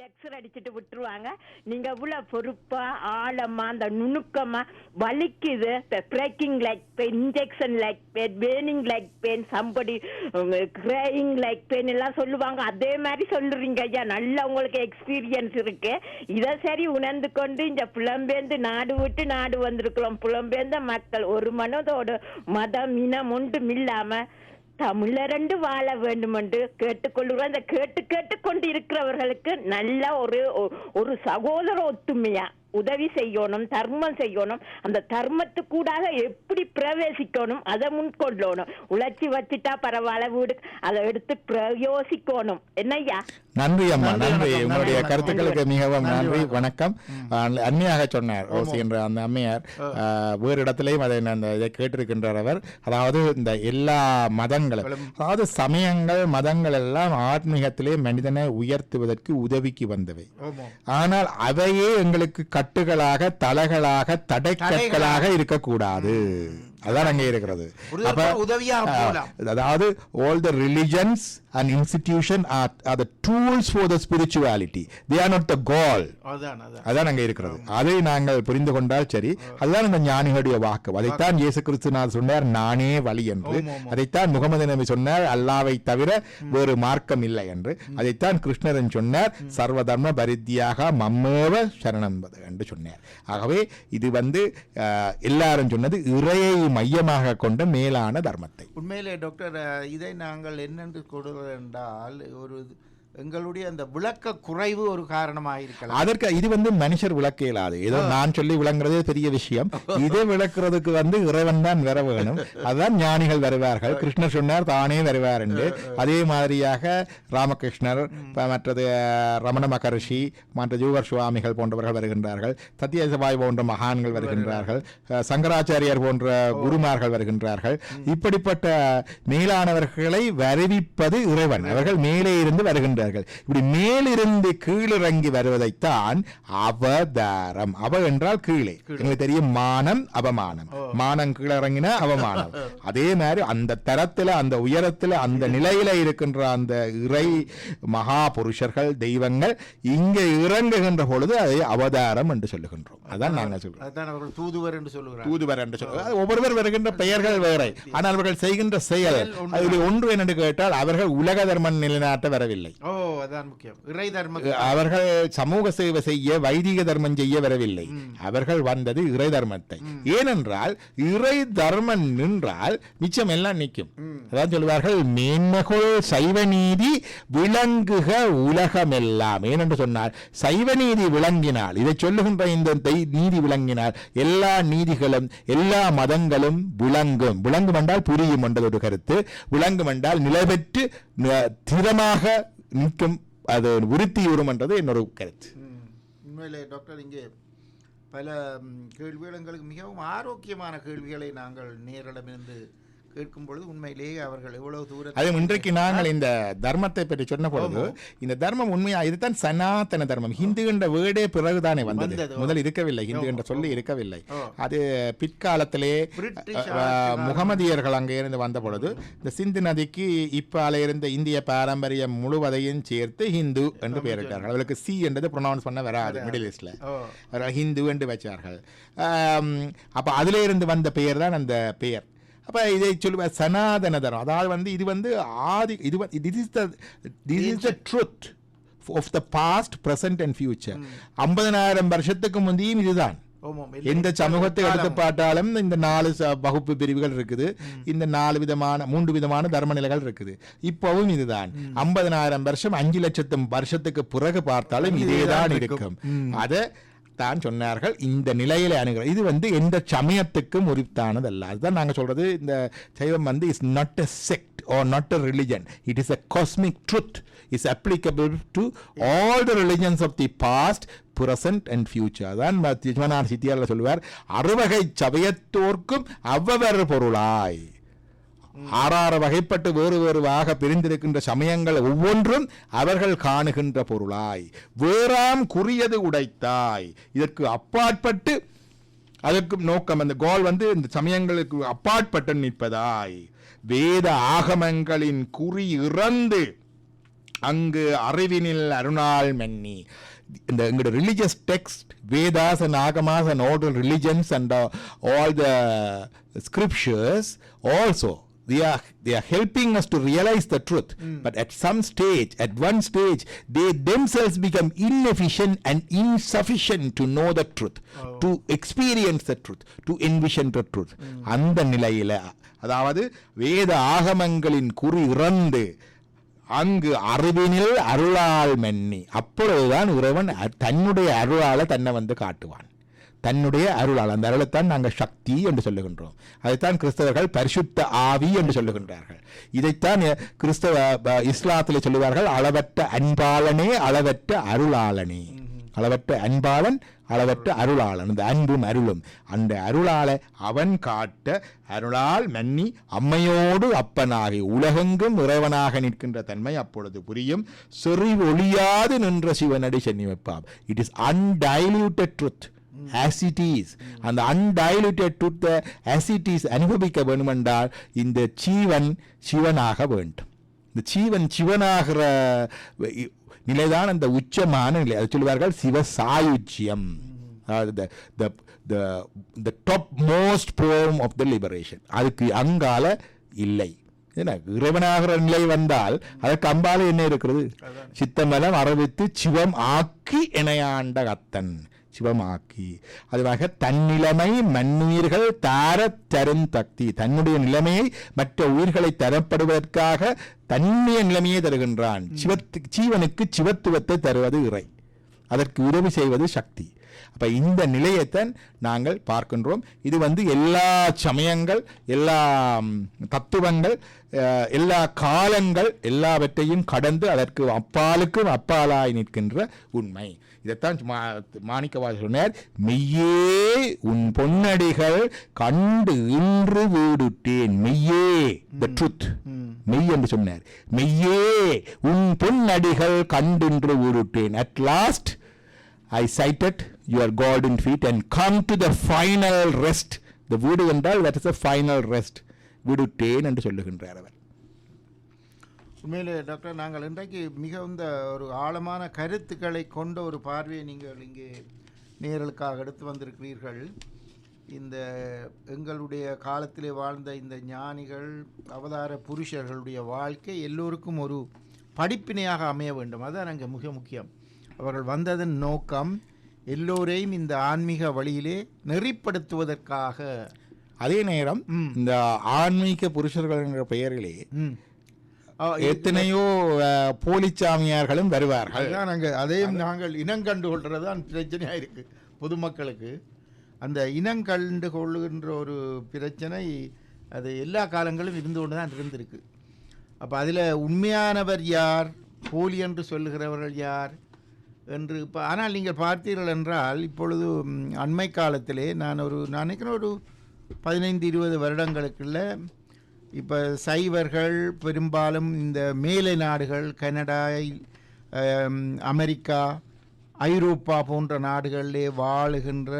Lecture அடிச்சுட்டு விட்டுருவாங்க. நீங்க இவ்வளவு பொறுப்பா ஆழமா அந்த நுணுக்கமா வலிக்குது. Breaking like pain injection like pain paining like pain somebody crying like pain எல்லாம் சொல்லுவாங்க. அதே மாதிரி சொல்லுறீங்க ஐயா. நல்ல உங்களுக்கு எக்ஸ்பீரியன்ஸ் இருக்கு. இதை சரி உணர்ந்து கொண்டு இந்த புலம்பெயர்ந்து நாடு விட்டு நாடு வந்திருக்கிறோம். புலம்பெயர்ந்த மக்கள் ஒரு மனதோட மதம் இனம் ஒன்றும் இல்லாம தமிழரண்டு ரெண்டு வாழ வேண்டும் என்று கேட்டுக்கொள்கிறோம் அந்த கேட்டு கேட்டு கொண்டு இருக்கிறவர்களுக்கு நல்ல ஒரு ஒரு சகோதர ஒத்துமையா? உதவி செய்யணும் தர்மம் செய்யணும். அந்த தர்மத்துக்கூடாக எப்படி பிரவேசிக்கணும் அதை முன்கொள்ளணும். உழைச்சி வச்சுட்டா பரவாயில்ல வீடு. அதை எடுத்து பிரயோசிக்கணும். என்னய்யா? நன்றி அம்மா நன்றி, உங்களுடைய கருத்துக்களுக்கு. மிகவும் நன்றி, வணக்கம். அண்மையாக சொன்னார் ஓசி என்ற அந்த அம்மையார். வேறு இடத்திலேயும் அதை அந்த இதை கேட்டிருக்கின்றார் அவர். அதாவது இந்த எல்லா மதங்களும் அதாவது சமயங்கள் மதங்கள் எல்லாம் ஆத்மீகத்திலே மனிதனை உயர்த்துவதற்கு உதவிக்கு வந்தவை. ஆனால் அவையே எங்களுக்கு கட்டுகளாக தலைகளாக தடைக்கற்களாக இருக்கக்கூடாது. அதான் அங்கே இருக்கிறது. அதாவது all the religions and institution are are the tools for the spirituality they are not the goal அதான் அங்கே இருக்கிறது. அதை நாங்கள் புரிந்து கொண்டால் சரி. அதுதான் இந்த ஞானிகளுடைய வாக்கு. அதைத்தான் இயேசு கிறிஸ்துநாதர் சொன்னார் நானே வழி என்று. அதைத்தான் முகமது நபி சொன்னார் அல்லாவை தவிர வேறு மார்க்கம் இல்லை என்று. அதைத்தான் கிருஷ்ணரன் சொன்னார் சர்வதர்ம பரித்தியாக மம்மேவ சரணம் என்று சொன்னார். ஆகவே இது வந்து எல்லாரும் சொன்னது இறையை மையமாக கொண்ட மேலான தர்மத்தை. உண்மையிலே டாக்டர் இதை நாங்கள் என்னென்று கொடுகிறோம் என்றால் ஒரு இது- எங்களுடைய அந்த விளக்க குறைவு ஒரு காரணமாக இருக்கலாம். அதற்கு இது வந்து மனுஷர் விளக்க இயலாது. ஏதோ நான் சொல்லி விளங்குறதே பெரிய விஷயம். இதை விளக்குறதுக்கு வந்து இறைவன் தான் வர வேணும். அதுதான் ஞானிகள் வருவார்கள். கிருஷ்ணர் சொன்னார் தானே வருவார் என்று. அதே மாதிரியாக ராமகிருஷ்ணர் மற்றது ரமண மகரிஷி மற்ற ஜூவர் சுவாமிகள் போன்றவர்கள் வருகின்றார்கள். சத்யசபாய் போன்ற மகான்கள் வருகின்றார்கள். சங்கராச்சாரியார் போன்ற குருமார்கள் வருகின்றார்கள். இப்படிப்பட்ட மேலானவர்களை வருவிப்பது இறைவன். அவர்கள் மேலே இருந்து வருகின்றார்கள். இப்படி மேலிருந்து கீழிறங்கி வருவதைத்தான் அவதாரம். அவ என்றால் கீழே. எங்களுக்கு தெரியும் மானம் அவமானம். மானம் கீழிறங்கினா அவமானம். அதே மாதிரி அந்த தரத்துல அந்த உயரத்துல அந்த நிலையில இருக்கின்ற அந்த இறை மகா புருஷர்கள் தெய்வங்கள் இங்கே இறங்குகின்ற பொழுது அதை அவதாரம் என்று சொல்லுகின்றோம். அதான் நாங்கள் சொல்றோம். தூதுவர் என்று சொல்லுகிறார் தூதுவர் என்று சொல்லுவார் ஒவ்வொருவர் வருகின்ற பெயர்கள் வேற. ஆனால் அவர்கள் செய்கின்ற செயல் அதில் ஒன்று என்னென்று கேட்டால் அவர்கள் உலக தர்மம் நிலைநாட்ட வரவில்லை. ஓ அதான் முக்கியம். இறை தர்ம அவர்கள் சமூக சேவை செய்ய வைதிக தர்மம் செய்ய வரவில்லை. அவர்கள் வந்தது இறை தர்மத்தை. ஏனென்றால் இறை தர்மம் நின்றால் மிச்சம் எல்லாம் நிற்கும். அதான் சொல்வார்கள் மேன்மகள் சைவ நீதி விளங்குக உலகமெல்லாம். ஏனென்று சொன்னால் சைவ நீதி விளங்கினால் இதை சொல்லுகின்ற இந்த நீதி விளங்கினால் எல்லா நீதிகளும் எல்லா மதங்களும் விளங்கும். விளங்கும் என்றால் புரியும் என்றது ஒரு கருத்து. விளங்கும் என்றால் நிலை பெற்று திறமாக நிற்கும் அது உறுத்தி என்றது என்னோட கருத்து. உண்மையிலே டாக்டர் இங்கே பல கேள்விகள் எங்களுக்கு மிகவும் ஆரோக்கியமான கேள்விகளை நாங்கள் நேரிடமிருந்து கேட்கும் பொழுது உண்மையிலேயே அவர்கள் எவ்வளவு தூரம் அது இன்றைக்கு நாங்கள் இந்த தர்மத்தை பற்றி சொன்ன பொழுது இந்த தர்மம் உண்மையா இதுதான் சனாதன தர்மம். ஹிந்து என்ற வேர்டே பிறகுதானே வந்தது. முதல் இருக்கவில்லை. ஹிந்து என்ற சொல்லி இருக்கவில்லை. அது பிற்காலத்திலே முகமதியர்கள் அங்கே இருந்து வந்த பொழுது இந்த சிந்து நதிக்கு இப்பால இருந்த இந்திய பாரம்பரியம் முழுவதையும் சேர்த்து ஹிந்து என்று பெயரிட்டார்கள். அவர்களுக்கு சி என்றது ப்ரொனவுன்ஸ் பண்ண வராது மிடில் ஈஸ்ட்ல ஹிந்து என்று வச்சார்கள். அப்ப அதிலே இருந்து வந்த பெயர் தான் அந்த பெயர். அப்ப இதை சொல்லுவார் சனாதன தர்மம். அதாவது வந்து இது வந்து ஆதி இது this is the this is the truth of the past present and future ஐம்பதனாயிரம் வருஷத்துக்கு முந்தையும் இதுதான். எந்த சமூகத்தை எடுத்து பார்த்தாலும் இந்த நாலு வகுப்பு பிரிவுகள் இருக்குது. இந்த நாலு விதமான மூன்று விதமான தர்ம நிலைகள் இருக்குது. இப்பவும் இதுதான். ஐம்பதனாயிரம் வருஷம் அஞ்சு லட்சத்து வருஷத்துக்கு பிறகு பார்த்தாலும் இதேதான் இருக்கும். அதை தான் சொன்னார்கள். இந்த நிலையில அணுகிற இது வந்து எந்த சமயத்துக்கும் உரித்தானதல்ல. அதுதான் நாங்கள் சொல்றது. இந்த சைவம் வந்து is not a sect or not a religion it is a cosmic truth is applicable to all the religions of the past present and future அதான் ம- சித்தியாரில் சொல்லுவார் அறுவகை சபையத்தோர்க்கும் அவ்வவர் பொருளாய். ஆறாறு வகைப்பட்டு வேறு வேறுவாக பிரிந்திருக்கின்ற சமயங்கள் ஒவ்வொன்றும் அவர்கள் காணுகின்ற பொருளாய். வேறாம் குறியது உடைத்தாய். இதற்கு அப்பாற்பட்டு அதற்கு நோக்கம் அந்த கோல் வந்து இந்த சமயங்களுக்கு அப்பாற்பட்டு நிற்பதாய். வேத ஆகமங்களின் குறி இறந்து அங்கு அறிவினில் அருணாள் மன்னி. இந்த எங்களோட religious text Vedas and Agamas and all religions and all the scriptures also they are they are helping us to realize the truth but at some stage at one stage they themselves become inefficient and insufficient to know the truth to experience the truth to envision the truth அந்த நிலையில அதாவது வேத ஆகமங்களின் குறி இறந்து அங்கு அறிவினில் அருளால் மன்னி அப்பொழுதுதான் இறைவன் தன்னுடைய அருளால தன்னை வந்து காட்டுவான் தன்னுடைய அருளால் அந்த அருளைத்தான் நாங்கள் சக்தி என்று சொல்லுகின்றோம். அதைத்தான் கிறிஸ்தவர்கள் பரிசுத்த ஆவி என்று சொல்லுகின்றார்கள். இதைத்தான் கிறிஸ்தவ இஸ்லாத்தில் சொல்லுவார்கள் அளவற்ற அன்பாளனே அளவற்ற அருளாளனே. அளவற்ற அன்பாளன் அளவற்ற அருளாளன். இந்த அன்பும் அருளும். அந்த அருளால அவன் காட்ட அருளால் மன்னி அம்மையோடு அப்பனாகி உலகெங்கும் இறைவனாக நிற்கின்ற தன்மை அப்பொழுது புரியும். செறி ஒளியாது நின்ற சிவனடி சென்னி வைப்பாம் it is undiluted truth is. அந்த undiluted truth as it is அனுபவிக்க வேண்டுமென்றால் இந்த ஜீவன் சிவனாக வேண்டும். இந்த ஜீவன் சிவனாகிற நிலைதான் அந்த உச்சமான நிலை. அது சொல்லுவார்கள் சிவ the top most form of the liberation. அதுக்கு அங்கால இல்லை. என்ன? இறைவனாகிற நிலை வந்தால் அதற்கு அம்பால என்ன இருக்கிறது? சித்தமலம் அரவித்து சிவம் ஆக்கி இணையாண்ட கத்தன் சிவமாக்கி. அதுவாக தன்னிலைமை மண்ணுயிர்கள் தாரத் தரும் தக்தி. தன்னுடைய நிலைமையை மற்ற உயிர்களை தரப்படுவதற்காக தன்னுடைய நிலைமையை தருகின்றான். சிவத்து ஜீவனுக்கு சிவத்துவத்தை தருவது இறை. அதற்கு உதவி செய்வது சக்தி. அப்ப இந்த நிலையைத்தான் நாங்கள் பார்க்கின்றோம். இது வந்து எல்லா சமயங்கள் எல்லா தத்துவங்கள் எல்லா காலங்கள் எல்லாவற்றையும் கடந்து அதற்கு அப்பாலுக்கும் அப்பாலாய் நிற்கின்ற உண்மை. இதைத்தான் மா- மாணிக்கவாச சொன்னார் மெய்யே உன் பொன்னடிகள் கண்டு இன்று வீடுட்டேன். மெய்யே த ட்ருத் மெய் என்று சொன்னார். மெய்யே உன் பொன்னடிகள் கண்டின்று வீடுட்டேன். At last I cited your golden feet and come to the final rest the வீடு என்றால் that is a final rest விடுட்டேன் என்று சொல்லுகின்றார் அவர். உண்மையிலே டாக்டர் நாங்கள் இன்றைக்கு மிகுந்த ஒரு ஆழமான கருத்துக்களை கொண்ட ஒரு பார்வையை நீங்கள் இங்கே நேரலுக்காக எடுத்து வந்திருக்கிறீர்கள். இந்த எங்களுடைய காலத்திலே வாழ்ந்த இந்த ஞானிகள் அவதார புருஷர்களுடைய வாழ்க்கை எல்லோருக்கும் ஒரு படிப்பினையாக அமைய வேண்டும். அதுதான் அங்கே மிக முக்கியம். அவர்கள் வந்ததன் நோக்கம் எல்லோரையும் இந்த ஆன்மீக வழியிலே நெறிப்படுத்துவதற்காக. அதே நேரம். இந்த ஆன்மீக புருஷர்கள் என்ற பெயரிலே எத்தனையோ போலிச்சாமியார்களும் வருவார்கள். நாங்கள் அதையும் நாங்கள் இனங்கண்டு கொள்வது தான் பிரச்சனையாக இருக்குது பொதுமக்களுக்கு. அந்த இனங்கண்டு கொள்ளுகின்ற ஒரு பிரச்சனை அது எல்லா காலங்களும் இருந்து கொண்டு தான் இருந்திருக்கு. அப்போ அதில் உண்மையானவர் யார்? போலி என்று சொல்லுகிறவர்கள் யார்? என்று இப்போ ஆனால் நீங்கள் பார்த்தீர்கள் என்றால் இப்பொழுது அண்மை காலத்திலே நான் ஒரு நான் நினைக்கிறேன் ஒரு பதினைந்து இருபது வருடங்களுக்குள்ள இப்போ சைவர்கள் பெரும்பாலும் இந்த மேலை நாடுகள் கனடா அமெரிக்கா ஐரோப்பா போன்ற நாடுகளிலே வாழுகின்ற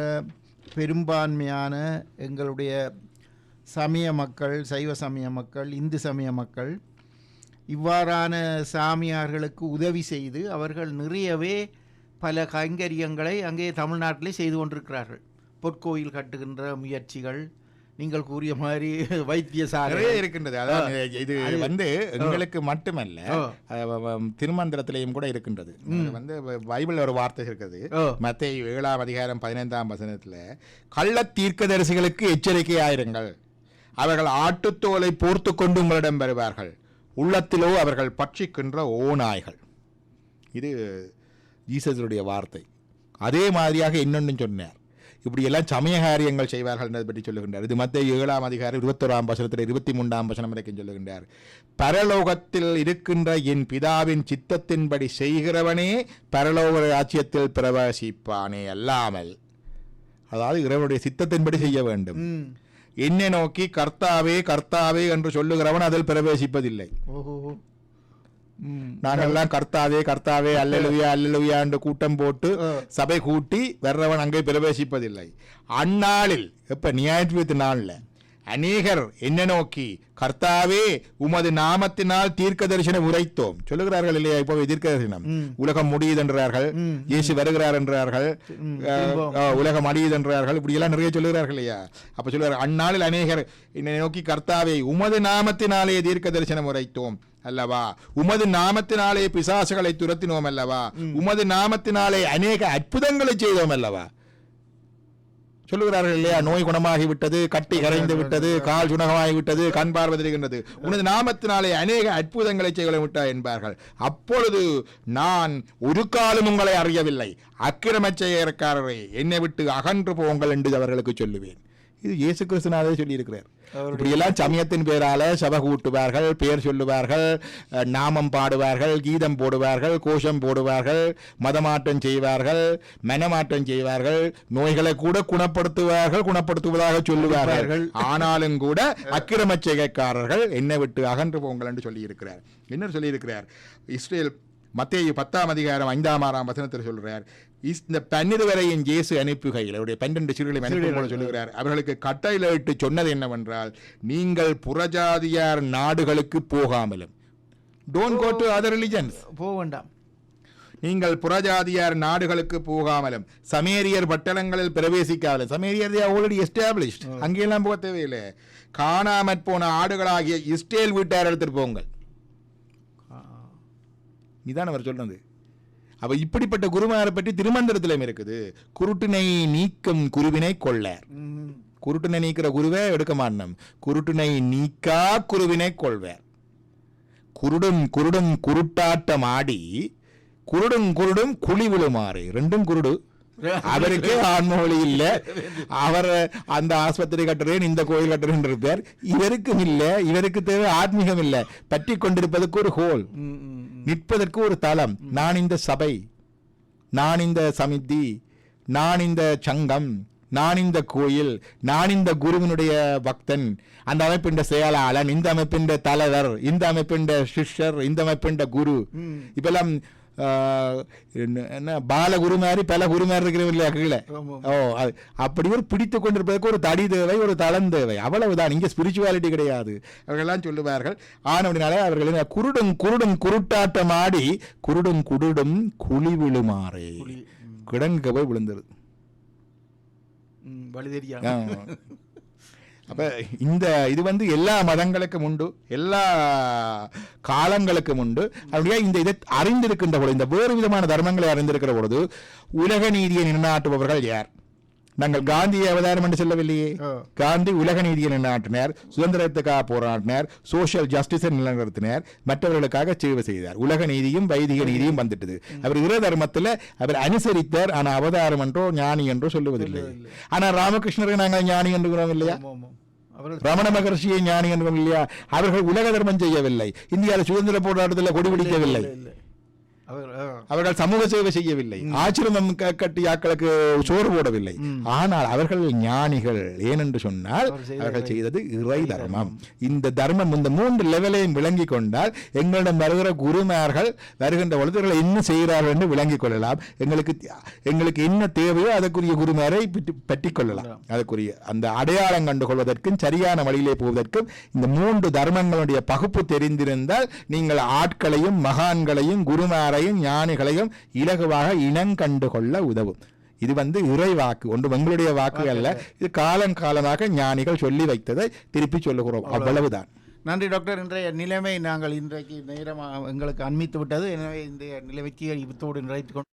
பெரும்பான்மையான எங்களுடைய சமய மக்கள் சைவ சமய மக்கள் இந்து சமய மக்கள் இவ்வாறான சாமியார்களுக்கு உதவி செய்து அவர்கள் நிறையவே பல கைங்கரியங்களை அங்கே தமிழ்நாட்டிலே செய்து கொண்டிருக்கிறார்கள். பொற்கோயில் கட்டுகின்ற முயற்சிகள் நீங்கள் கூறிய மாதிரி வைத்தியசாலை. இருக்கின்றது. அதாவது இது வந்து எங்களுக்கு மட்டுமல்ல திருமந்திரத்திலேயும் கூட இருக்கின்றது. வந்து பைபிள் ஒரு வார்த்தை இருக்குது. ஓ. மத்திய ஏழாம் அதிகாரம் பதினைந்தாம் வசனத்துல கள்ள தீர்க்கதரிசிகளுக்கு எச்சரிக்கையாயிருங்கள். அவர்கள் ஆட்டுத்தோலை போர்த்து கொண்டு உங்களிடம் வருவார்கள். உள்ளத்திலோ அவர்கள் பட்சிக்கின்ற ஓநாய்கள். இது ஜீசஸருடைய வார்த்தை. அதே மாதிரியாக இன்னொன்று சொன்னார். இப்படியெல்லாம் சமய காரியங்கள் செய்வார்கள் என்பதை பற்றி சொல்லுகின்றார். இது மத்திய ஏழாம் அதிகாரம் இருபத்தோராம் வசனத்தில் இருபத்தி மூன்றாம் வசனம் வரைக்கும் சொல்லுகின்றார். பரலோகத்தில் இருக்கின்ற என் பிதாவின் சித்தத்தின்படி செய்கிறவனே பரலோக ராஜ்யத்தில் பிரவேசிப்பானே அல்லாமல். அதாவது இறைவனுடைய சித்தத்தின்படி செய்ய வேண்டும். என்னை நோக்கி கர்த்தாவே கர்த்தாவே என்று சொல்லுகிறவன் அதில் பிரவேசிப்பதில்லை. ஓஹோ. ம் நாங்கெல்லாம் கர்த்தாவே கர்த்தாவே அல்லலுவியா அல்லலுவியா என்று கூட்டம் போட்டு. சபை கூட்டி வர்றவன் அங்கே பிரவேசிப்பதில்லை. அந்நாளில் எப்ப நியாயத்துவத்து நாளில் அநேகர் என்ன நோக்கி கர்த்தாவே உமது நாமத்தினால் தீர்க்க தரிசனம் உரைத்தோம். சொல்லுகிறார்கள் இல்லையா? இப்போ தீர்க்க தரிசனம் உலகம் முடியுது என்றார்கள் இயேசு வருகிறார் என்றார்கள். உலகம் அடியுது என்றார்கள் இப்படி எல்லாம் நிறைய சொல்லுகிறார்கள் இல்லையா? அப்ப சொல்லுவார் அந்நாளில் அநேகர் என்னை நோக்கி கர்த்தாவே உமது நாமத்தினாலே தீர்க்க தரிசனம் உரைத்தோம். அல்லவா? உமது நாமத்தினாலே பிசாசுகளை துரத்தினோம் அல்லவா? உமது நாமத்தினாலே அநேக அற்புதங்களை செய்தோம் அல்லவா? சொல்லுகிறார்கள் இல்லையா? நோய் குணமாகி விட்டது கட்டி கரைந்து விட்டது கால் சுணகமாகி விட்டது கண் பார்வை தெரிகின்றது உனது நாமத்தினாலே அநேக அற்புதங்களை செய்ய விட்டாய் என்பார்கள். அப்பொழுது நான் ஒரு காலம் உங்களை அறியவில்லை. அக்கிரமச் செய்யறக்காரரை என்னை விட்டு அகன்று போங்கள் என்று அவர்களுக்கு சொல்லுவேன். இது இயேசு கிறிஸ்துனாலே சொல்லியிருக்கிறார். இப்படி எல்லாம் சமயத்தின் பேரால சபை கூட்டுவார்கள் பேர் சொல்லுவார்கள் நாமம் பாடுவார்கள் கீதம் போடுவார்கள் கோஷம் போடுவார்கள் மதமாற்றம் செய்வார்கள் மனமாற்றம் செய்வார்கள் நோய்களை கூட குணப்படுத்துவார்கள் குணப்படுத்துவதாக சொல்லுவார்கள். ஆனாலும் கூட அக்கிரமச் செய்கைக்காரர்கள் என்னை விட்டு அகன்று போங்கள் என்று சொல்லியிருக்கிறார். என்ன சொல்லியிருக்கிறார்? இஸ்ரேல் மத்தேயு பத்தாம் அதிகாரம் ஐந்தாம் ஆறாம் வசனத்தில் சொல்றார். இஸ்- இந்த பன்னிரு வரையின் இயேசு அனுப்புகையில் அவருடைய பன்னெண்டு சிறுகளை அனுப்பும் சொல்லுகிறார். அவர்களுக்கு கட்டளையிட்டு சொன்னது என்னவென்றால் நீங்கள் புறஜாதியார் நாடுகளுக்கு போகாமலும். Don't go to other religions போக வேண்டாம். நீங்கள் புறஜாதியார் நாடுகளுக்கு போகாமலும் சமேரியர் பட்டணங்களில் பிரவேசிக்காமலும் சமேரியர் ஆல்ரெடி எஸ்டாப்ளிஷ்ட் அங்கெல்லாம் போக தேவையில்லை. காணாமற் போன ஆடுகளாகிய இஸ்ரேல் வீட்டார் எடுத்துட்டு போங்கள். இதான் அவர் சொல்றது. அவ இப்படிப்பட்ட குருமாரை பற்றி திருமந்திரத்திலும் இருக்குது. குருட்டினை நீக்கம் குருவினை கொள்ளார். குருட்டினை நீக்கிற குருவே எடுக்க மாட்டோம் குருட்டினை நீக்கா குருவினை கொள்வார். குருடும் குருடும் குருட்டாட்டம் ஆடி குருடும் குருடும் குழி விழுமாறு ரெண்டும் குருடு. அவருக்கே ஆன்மொழி இல்ல. அவர் அந்த ஆஸ்பத்திரி கட்டுறேன் இந்த கோயில் கட்டுறேன் இருப்பார் இவருக்கும் இல்ல இவருக்கு தேவை ஆத்மீகம் இல்ல. பற்றி கொண்டிருப்பதற்கு ஒரு ஹோல். நிற்பதற்கு ஒரு தலம் நான் இந்த சபை நான் இந்த சமிதி நான் இந்த சங்கம் நான் இந்த கோயில் நான் இந்த குருவினுடைய பக்தன். அந்த அமைப்பின் செயலாளன் இந்த அமைப்பின் தலைவர் இந்த அமைப்பின் சிஷ்யர் இந்த அமைப்பின் குரு. இப்பெல்லாம் என்ன- என்ன பால குரு மாதிரி பல குரு மாதிரி இருக்கிறவங்க இல்லையா கீழே. ஓ அது அப்படி ஒரு பிடித்து கொண்டிருப்பதற்கு ஒரு தடி தேவை ஒரு தளம் தேவை. அவ்வளவுதான். இங்க ஸ்பிரிச்சுவாலிட்டி கிடையாது. அவர்களெல்லாம் சொல்லுவார்கள் ஆனவடினாலே அவர்கள் குருடும் குருடும் குருட்டாட்டம் ஆடி குருடும் குருடும் குழி விழுமாறு. கிடங்க போய் விழுந்துருது. வழி. அப்போ இந்த இது வந்து எல்லா மதங்களுக்கும் உண்டு எல்லா காலங்களுக்கும் உண்டு. அப்படியே இந்த இதை அறிந்திருக்கின்ற பொழுது இந்த வேறு விதமான தர்மங்களை அறிந்திருக்கிற பொழுது உலக நீதியை நிலைநாட்டுபவர்கள் யார்? நாங்கள் காந்தியை அவதாரம் என்று சொல்லவில்லையே. காந்தி உலக நீதியை நிலைநாட்டினார் சுதந்திரத்துக்காக போராடினார் சோஷியல் ஜஸ்டிஸை நிலைநிறுத்தினார் மற்றவர்களுக்காக சேவை செய்தார். உலக நீதியும் வைதிக நீதியும் வந்துட்டது. அவர் இர தர்மத்தில் அவர் அனுசரித்தார் ஆனா அவதாரம் என்றோ ஞானி என்றோ சொல்லுவதில்லை. ஆனா ராமகிருஷ்ணரை நாங்கள் ஞானி என்கிறோம் இல்லையா? ரமண மகர்ஷியை ஞானி என்றும் இல்லையா? அவர்கள் உலக தர்மம் செய்யவில்லை. இந்தியாவில் சுதந்திர போராட்டத்தில் கொடி பிடிக்கவில்லை இல்ல, இல்ல. அவர் ஆ. அவர்கள் சமூக சேவை செய்யவில்லை. ஆச்சிரமம் க- கட்டி ஆட்களுக்கு சோறு போடவில்லை. ஆனால் அவர்கள் ஞானிகள். ஏனென்று சொன்னால் அவர்கள் செய்தது இறை தர்மம். இந்த தர்மம் இந்த மூன்று லெவலையும் விளங்கி கொண்டால் எங்களிடம் வருகிற குருமார்கள் வருகின்ற பொழுது இவர்கள் என்ன செய்கிறார்கள் என்று விளங்கிக் கொள்ளலாம். எங்களுக்கு எங்களுக்கு என்ன தேவையோ அதற்குரிய குருமாரை பற்றி- கொள்ளலாம். அதற்குரிய அந்த அடையாளம் கண்டு கொள்வதற்கும் சரியான வழியிலே போவதற்கும் இந்த மூன்று தர்மங்களுடைய பகுப்பு தெரிந்திருந்தால் நீங்கள் ஆட்களையும் மகான்களையும் குருமாரையும் ஞானிகளையும் இலகுவாக இனங்கண்டு கொள்ள உதவும். இது வந்து இறை வாக்கு ஒன்று எங்களுடைய வாக்கு அல்ல. இது காலம் காலமாக ஞானிகள் சொல்லி வைத்ததை திருப்பி சொல்லுகிறோம். அவ்வளவுதான். நன்றி டாக்டர். இன்றைய நிலைமை நாங்கள் இன்றைக்கு நேரமாக எங்களுக்கு அண்மித்து விட்டது. எனவே இந்த நிலைமைக்கு இத்தோடு நிறைத்து கொண்டு